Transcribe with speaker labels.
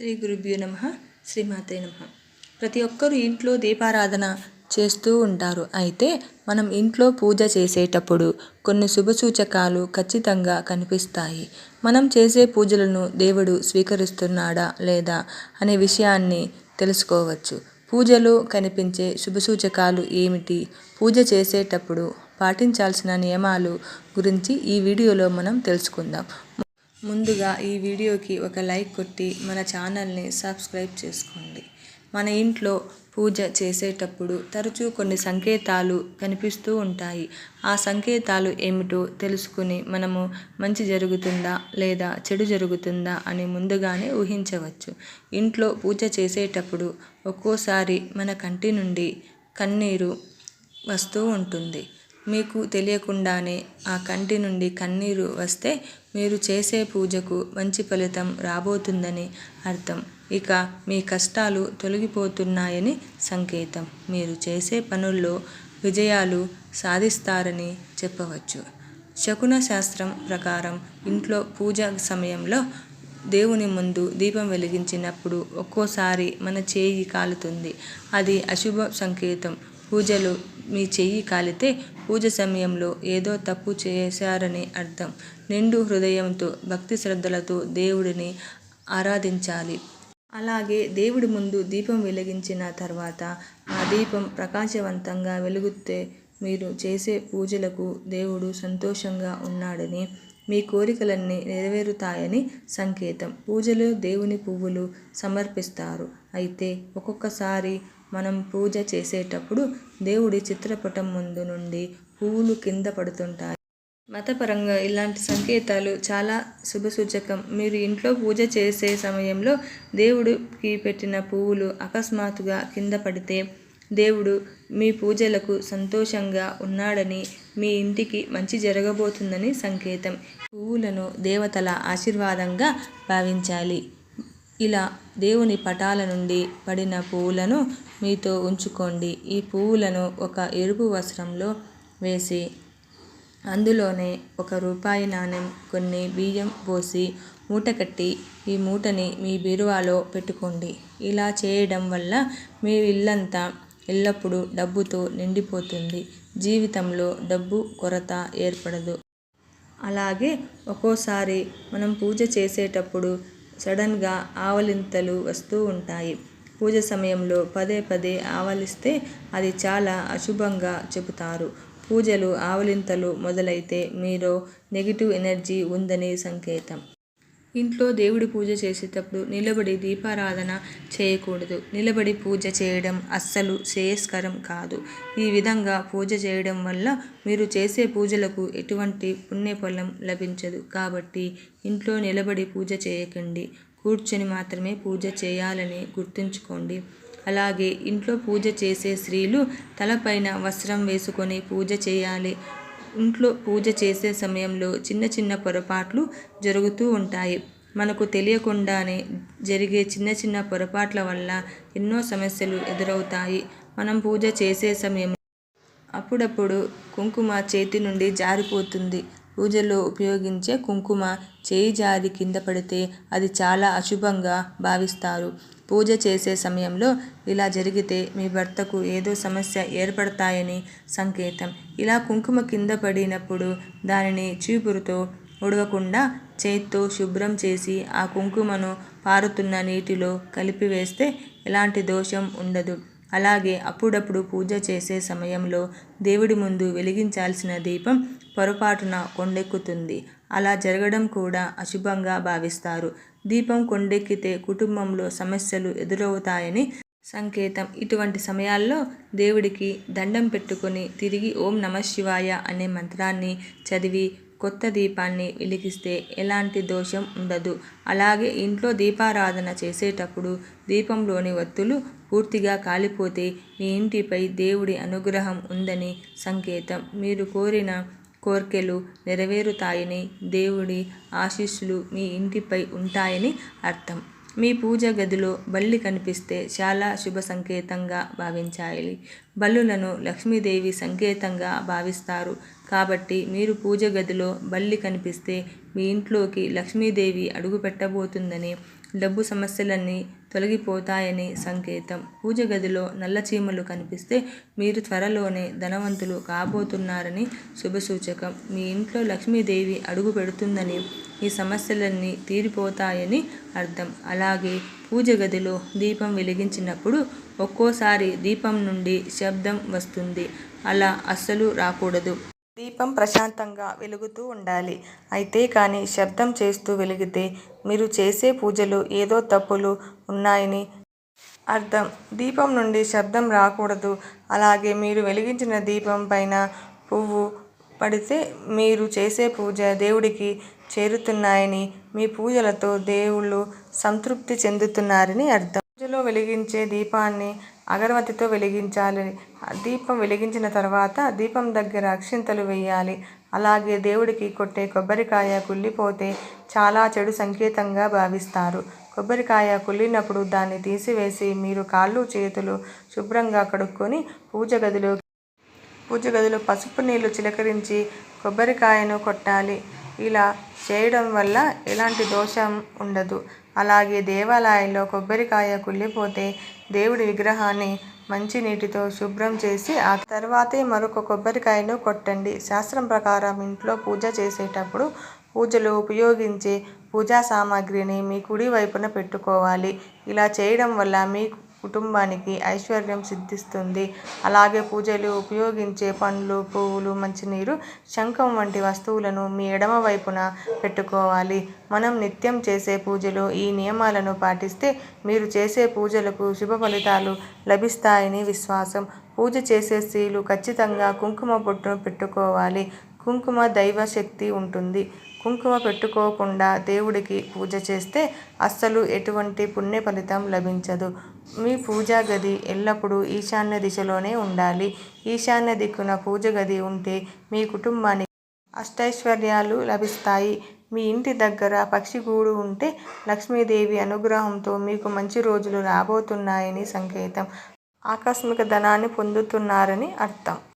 Speaker 1: శ్రీ గురుభ్యో నమ శ్రీమాతే నమ. ప్రతి ఒక్కరు ఇంట్లో దీపారాధన చేస్తూ ఉంటారు. అయితే మనం ఇంట్లో పూజ చేసేటప్పుడు కొన్ని శుభసూచకాలు ఖచ్చితంగా కనిపిస్తాయి. మనం చేసే పూజలను దేవుడు స్వీకరిస్తున్నాడా లేదా అనే విషయాన్ని తెలుసుకోవచ్చు. పూజలో కనిపించే శుభసూచకాలు ఏమిటి? పూజ చేసేటప్పుడు పాటించాల్సిన నియమాలు గురించి ఈ వీడియోలో మనం తెలుసుకుందాం. ముందుగా ఈ వీడియోకి ఒక లైక్ కొట్టి మన ఛానల్ని సబ్స్క్రైబ్ చేసుకోండి. మన ఇంట్లో పూజ చేసేటప్పుడు తరచూ కొన్ని సంకేతాలు కనిపిస్తూ ఉంటాయి. ఆ సంకేతాలు ఏమిటో తెలుసుకుని మనము మంచి జరుగుతుందా లేదా చెడు జరుగుతుందా అని ముందుగానే ఊహించవచ్చు. ఇంట్లో పూజ చేసేటప్పుడు ఒక్కోసారి మన కంటి నుండి కన్నీరు వస్తూ ఉంటుంది. మీకు తెలియకుండానే ఆ కంటి నుండి కన్నీరు వస్తే మీరు చేసే పూజకు మంచి ఫలితం రాబోతుందని అర్థం. ఇక మీ కష్టాలు తొలగిపోతున్నాయని సంకేతం. మీరు చేసే పనుల్లో విజయాలు సాధిస్తారని చెప్పవచ్చు. శకున శాస్త్రం ప్రకారం ఇంట్లో పూజ సమయంలో దేవుని ముందు దీపం వెలిగించినప్పుడు ఒక్కోసారి మన చేయి కాలుతుంది. అది అశుభ సంకేతం. పూజలు మీ చెయ్యి కాలితే పూజ సమయంలో ఏదో తప్పు చేశారని అర్థం. నిండు హృదయంతో భక్తి శ్రద్ధలతో దేవుడిని ఆరాధించాలి. అలాగే దేవుడి ముందు దీపం వెలిగించిన తర్వాత ఆ దీపం ప్రకాశవంతంగా వెలుగుతే మీరు చేసే పూజలకు దేవుడు సంతోషంగా ఉన్నాడని మీ కోరికలన్నీ నెరవేరుతాయని సంకేతం. పూజలో దేవుని పువ్వులు సమర్పిస్తారు. అయితే ఒక్కొక్కసారి మనం పూజ చేసేటప్పుడు దేవుడి చిత్రపటం ముందు నుండి పువ్వులు కింద పడుతుంటాయి. మతపరంగా ఇలాంటి సంకేతాలు చాలా శుభసూచకం. మీరు ఇంట్లో పూజ చేసే సమయంలో దేవుడికి పెట్టిన పువ్వులు అకస్మాత్తుగా కింద పడితే దేవుడు మీ పూజలకు సంతోషంగా ఉన్నాడని మీ ఇంటికి మంచి జరగబోతుందని సంకేతం. పువ్వులను దేవతల ఆశీర్వాదంగా భావించాలి. ఇలా దేవుని పటాల నుండి పడిన పువ్వులను మీతో ఉంచుకోండి. ఈ పువ్వులను ఒక ఎరుపు వస్త్రంలో వేసి అందులోనే ఒక రూపాయి నాణెం కొన్ని బియ్యం పోసి మూట కట్టి ఈ మూటని మీ బీరువాలో పెట్టుకోండి. ఇలా చేయడం వల్ల మీ ఇల్లంతా ఎల్లప్పుడూ డబ్బుతో నిండిపోతుంది. జీవితంలో డబ్బు కొరత ఏర్పడదు. అలాగే ఒక్కోసారి మనం పూజ చేసేటప్పుడు సడన్గా ఆవలింతలు వస్తూ ఉంటాయి. పూజ సమయంలో పదే పదే ఆవలిస్తే అది చాలా అశుభంగా చెబుతారు. పూజలు ఆవలింతలు మొదలైతే మీలో నెగిటివ్ ఎనర్జీ ఉందని సంకేతం. ఇంట్లో దేవుడి పూజ చేసేటప్పుడు నిలబడి దీపారాధన చేయకూడదు. నిలబడి పూజ చేయడం అస్సలు శ్రేయస్కరం కాదు. ఈ విధంగా పూజ చేయడం వల్ల మీరు చేసే పూజలకు ఎటువంటి పుణ్యఫలం లభించదు. కాబట్టి ఇంట్లో నిలబడి పూజ చేయకండి. కూర్చొని మాత్రమే పూజ చేయాలని గుర్తుంచుకోండి. అలాగే ఇంట్లో పూజ చేసే స్త్రీలు తలపైన వస్త్రం వేసుకొని పూజ చేయాలి. ఇంట్లో పూజ చేసే సమయంలో చిన్న చిన్న పొరపాట్లు జరుగుతూ ఉంటాయి. మనకు తెలియకుండానే జరిగే చిన్న చిన్న పొరపాట్ల వల్ల ఎన్నో సమస్యలు ఎదురవుతాయి. మనం పూజ చేసే సమయం అప్పుడప్పుడు కుంకుమ చేతి నుండి జారిపోతుంది. పూజలో ఉపయోగించే కుంకుమ చేయి జారి కింద పడితే అది చాలా అశుభంగా భావిస్తారు. పూజ చేసే సమయంలో ఇలా జరిగితే మీ భర్తకు ఏదో సమస్య ఏర్పడతాయని సంకేతం. ఇలా కుంకుమ కింద పడినప్పుడు దానిని చీపురుతో ఉడవకుండా చేత్తో శుభ్రం చేసి ఆ కుంకుమను పారుతున్న నీటిలో కలిపివేస్తే ఎలాంటి దోషం ఉండదు. అలాగే అప్పుడప్పుడు పూజ చేసే సమయంలో దేవుడి ముందు వెలిగించాల్సిన దీపం పొరపాటున కొండెక్కుతుంది. అలా జరగడం కూడా అశుభంగా భావిస్తారు. దీపం కొండెక్కితే కుటుంబంలో సమస్యలు ఎదురవుతాయని సంకేతం. ఇటువంటి సమయాల్లో దేవుడికి దండం పెట్టుకొని తిరిగి ఓం నమ శివాయ అనే మంత్రాన్ని చదివి కొత్త దీపాన్ని వెలిగిస్తే ఎలాంటి దోషం ఉండదు. అలాగే ఇంట్లో దీపారాధన చేసేటప్పుడు దీపంలోని ఒత్తులు పూర్తిగా కాలిపోతే మీ ఇంటిపై దేవుడి అనుగ్రహం ఉందని సంకేతం. మీరు కోరిన కోర్కెలు నెరవేరుతాయని దేవుడి ఆశీస్సులు మీ ఇంటిపై ఉంటాయని అర్థం. మీ పూజ గదిలో బల్లి కనిపిస్తే చాలా శుభ సంకేతంగా భావించాలి. బల్లులను లక్ష్మీదేవి సంకేతంగా భావిస్తారు. కాబట్టి మీరు పూజ గదిలో బల్లి కనిపిస్తే మీ ఇంట్లోకి లక్ష్మీదేవి అడుగు పెట్టబోతుందని డబ్బు సమస్యలన్నీ తొలగిపోతాయని సంకేతం. పూజ గదిలో నల్ల చీమలు కనిపిస్తే మీరు త్వరలోనే ధనవంతులు కాబోతున్నారని శుభసూచకం. మీ ఇంట్లో లక్ష్మీదేవి అడుగు పెడుతుందని ఈ సమస్యలన్నీ తీరిపోతాయని అర్థం. అలాగే పూజ గదిలో దీపం వెలిగించినప్పుడు ఒక్కోసారి దీపం నుండి శబ్దం వస్తుంది. అలా అస్సలు రాకూడదు. దీపం ప్రశాంతంగా వెలుగుతూ ఉండాలి. అయితే కానీ శబ్దం చేస్తూ వెలిగితే మీరు చేసే పూజలు ఏదో తప్పులు ఉన్నాయని అర్థం. దీపం నుండి శబ్దం రాకూడదు. అలాగే మీరు వెలిగించిన దీపం పైన పువ్వు పడితే మీరు చేసే పూజ దేవుడికి చేరుతున్నాయని మీ పూజలతో దేవుళ్ళు సంతృప్తి చెందుతున్నారని అర్థం. పూజలో వెలిగించే దీపాన్ని అగరవత్తితో వెలిగించాలి. దీపం వెలిగించిన తర్వాత దీపం దగ్గర అక్షింతలు వేయాలి. అలాగే దేవుడికి కొట్టే కొబ్బరికాయ కుళ్ళిపోతే చాలా చెడు సంకేతంగా భావిస్తారు. కొబ్బరికాయ కుళ్ళినప్పుడు దాన్ని తీసివేసి మీరు కాళ్ళు చేతులు శుభ్రంగా కడుక్కొని పూజ గదిలో పూజ గదిలో పసుపు నీళ్ళు చిలకరించి కొబ్బరికాయను కొట్టాలి. ఇలా చేయడం వల్ల ఎలాంటి దోషం ఉండదు. అలాగే దేవాలయాల్లో కొబ్బరికాయ కుళ్ళిపోతే దేవుడి విగ్రహాన్ని మంచి నీటితో శుభ్రం చేసి ఆ తర్వాతే మరొక కొబ్బరికాయను కొట్టండి. శాస్త్రం ప్రకారం ఇంట్లో పూజ చేసేటప్పుడు పూజలో ఉపయోగించే పూజా సామాగ్రిని మీ కుడి వైపున పెట్టుకోవాలి. ఇలా చేయడం వల్ల మీ కుటుంబానికి ఐశ్వర్యం సిద్ధిస్తుంది. అలాగే పూజలు ఉపయోగించే పండ్లు పువ్వులు మంచినీరు శంఖం వంటి వస్తువులను మీ ఎడమ వైపున పెట్టుకోవాలి. మనం నిత్యం చేసే పూజలు ఈ నియమాలను పాటిస్తే మీరు చేసే పూజలకు శుభ ఫలితాలు లభిస్తాయని విశ్వాసం. పూజ చేసే స్త్రీలు ఖచ్చితంగా కుంకుమ బొట్టును పెట్టుకోవాలి. కుంకుమ దైవ శక్తి ఉంటుంది. కుంకుమ పెట్టుకోకుండా దేవుడికి పూజ చేస్తే అస్సలు ఎటువంటి పుణ్య ఫలితం లభించదు. మీ పూజా గది ఎల్లప్పుడూ ఈశాన్య దిశలోనే ఉండాలి. ఈశాన్య దిక్కున పూజ గది ఉంటే మీ కుటుంబానికి అష్టైశ్వర్యాలు లభిస్తాయి. మీ ఇంటి దగ్గర పక్షిగూడు ఉంటే లక్ష్మీదేవి అనుగ్రహంతో మీకు మంచి రోజులు రాబోతున్నాయని సంకేతం. ఆకస్మిక ధనాన్ని పొందుతున్నారని అర్థం.